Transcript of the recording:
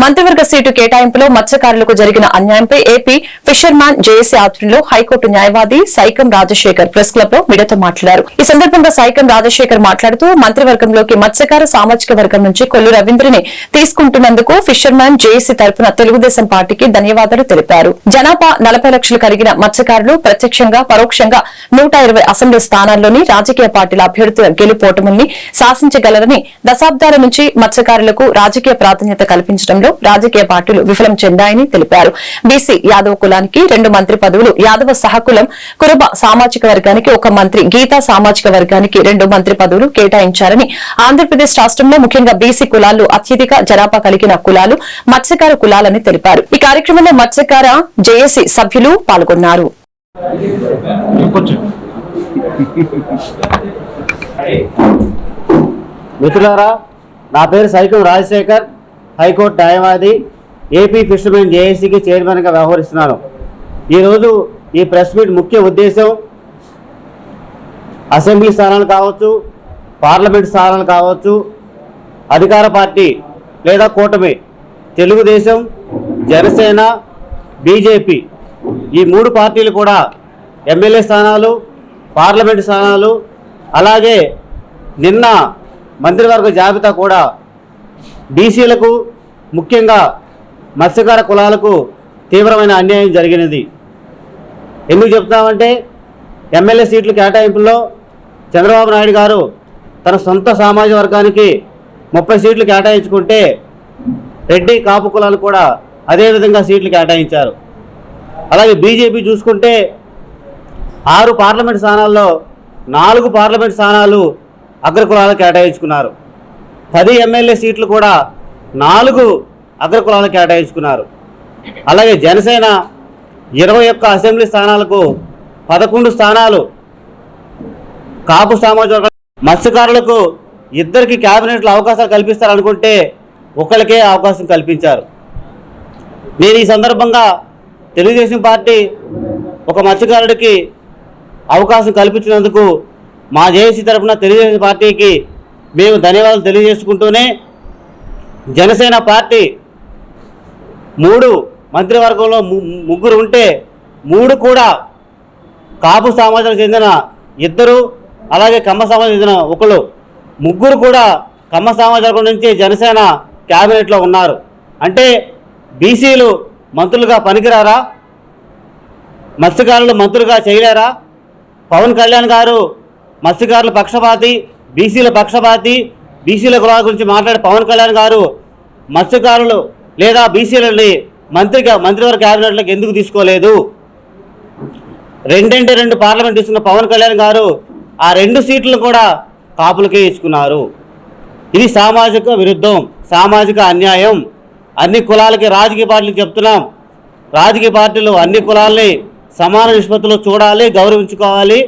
మంత్రివర్గ సీటు కేటాయింపులో మత్స్యకారులకు జరిగిన అన్యాయంపై ఏపీ ఫిషర్మ్యాన్ జేఏసీ ఆధ్వర్యంలో హైకోర్టు న్యాయవాది సైకం రాజశేఖర్ ప్రెస్ క్లబ్లో మీడియాతో మాట్లాడారు. ఈ సందర్భంగా సైకం రాజశేఖర్ మాట్లాడుతూ మంత్రివర్గంలోకి మత్స్యకార సామాజిక వర్గం నుంచి కొల్లు రవీంద్రని తీసుకుంటున్నందుకు ఫిషర్మ్యాన్ జేఏసీ తరపున తెలుగుదేశం పార్టీకి ధన్యవాదాలు తెలిపారు. జనాభా నలభై లక్షలు కలిగిన మత్స్యకారులు ప్రత్యక్షంగా పరోక్షంగా నూట ఇరవై అసెంబ్లీ స్థానాల్లోని రాజకీయ పార్టీల అభ్యర్థుల గెలుపోటముల్ని శాసించగలరని దశాబ్దాల నుంచి మత్స్యకారులకు రాజకీయ ప్రాధాన్యత కల్పించడం కల్పించడంలో రాజకీయ పార్టీలు విఫలం చెందాయని తెలిపారు. బీసీ యాదవ కులానికి రెండు మంత్రి పదవులు యాదవ సహకులం కురుబ సామాజిక వర్గానికి ఒక మంత్రి గీతా సామాజిక వర్గానికి రెండు మంత్రి పదవులు కేటాయించారని ఆంధ్రప్రదేశ్ రాష్ట్రంలో ముఖ్యంగా బీసీ కులాల్లో అత్యధిక జనాభా కలిగిన కులాలు మత్స్యకార కులాలని తెలిపారు. ఈ కార్యక్రమంలో మత్స్యకార జేఏసీ సభ్యులు పాల్గొన్నారు. మిత్రులారా నా పేరు సైకం రాజశేఖర్. హైకోర్టు న్యాయవాది ఏపీ ఫిషర్మెన్ జేఏసీకి చైర్మన్గా వ్యవహరిస్తున్నాను ఈరోజు ఈ ప్రెస్ మీట్ ముఖ్య ఉద్దేశం అసెంబ్లీ స్థానాలు కావచ్చు పార్లమెంట్ స్థానాలు కావచ్చు అధికార పార్టీ లేదా కూటమి తెలుగుదేశం జనసేన బీజేపీ ఈ మూడు పార్టీలు కూడా ఎమ్మెల్యే స్థానాలు పార్లమెంట్ స్థానాలు అలాగే నిన్న మంత్రివర్గ జాబితా కూడా బీసీలకు ముఖ్యంగా మత్స్యకార కులాలకు తీవ్రమైన అన్యాయం జరిగినది. ఎందుకు చెప్తామంటే ఎమ్మెల్యే సీట్లు కేటాయింపుల్లో చంద్రబాబు నాయుడు గారు తన సొంత సామాజిక వర్గానికి ముప్పై సీట్లు కేటాయించుకుంటే రెడ్డి కాపు కులాలు కూడా అదేవిధంగా సీట్లు కేటాయించారు. అలాగే బీజేపీ చూసుకుంటే ఆరు పార్లమెంట్ స్థానాల్లో నాలుగు పార్లమెంట్ స్థానాలు అగ్రకులాలు కేటాయించుకున్నారు. పది ఎమ్మెల్యే సీట్లు కూడా నాలుగు అగ్రకులాలను కేటాయించుకున్నారు. అలాగే జనసేన ఇరవై ఒక్క అసెంబ్లీ స్థానాలకు పదకొండు స్థానాలు కాపు సామాజిక మత్స్యకారులకు ఇద్దరికి క్యాబినెట్లో అవకాశాలు కల్పిస్తారనుకుంటే ఒకరికే అవకాశం కల్పించారు. నేను ఈ సందర్భంగా తెలుగుదేశం పార్టీ ఒక మత్స్యకారుడికి అవకాశం కల్పించినందుకు మా జేఏసీ తరఫున తెలుగుదేశం పార్టీకి మేము ధన్యవాదాలు తెలియజేసుకుంటూనే జనసేన పార్టీ మూడు మంత్రివర్గంలో ము- ముగ్గురు ఉంటే మూడు కూడా కాపు సమాజానికి చెందిన ఇద్దరు అలాగే కమ్మ సమాజం చెందిన ఒకరు ముగ్గురు కూడా కమ్మ సమాజం నుంచి జనసేన క్యాబినెట్లో ఉన్నారు. అంటే బీసీలు మంత్రులుగా పనికిరారా? మత్స్యకారులు మంత్రులుగా చేయలేరా? పవన్ కళ్యాణ్ గారు మత్స్యకారుల పక్షపాతి బీసీల పక్షపాతి బీసీల కులాల గురించి మాట్లాడే పవన్ కళ్యాణ్ గారు మత్స్యకారులు లేదా బీసీలని మంత్రిగా మంత్రివర్గ క్యాబినెట్లకు ఎందుకు తీసుకోలేదు? రెండంటే రెండు పార్లమెంట్ ఇస్తున్న పవన్ కళ్యాణ్ గారు ఆ రెండు సీట్లు కూడా కాపులకే ఇచ్చుకున్నారు. ఇది సామాజిక విరుద్ధం సామాజిక అన్యాయం. అన్ని కులాలకి రాజకీయ పార్టీలు చెప్తున్నాం. రాజకీయ పార్టీలు అన్ని కులాల్ని సమాన నిష్పత్తిలో చూడాలి గౌరవించుకోవాలి.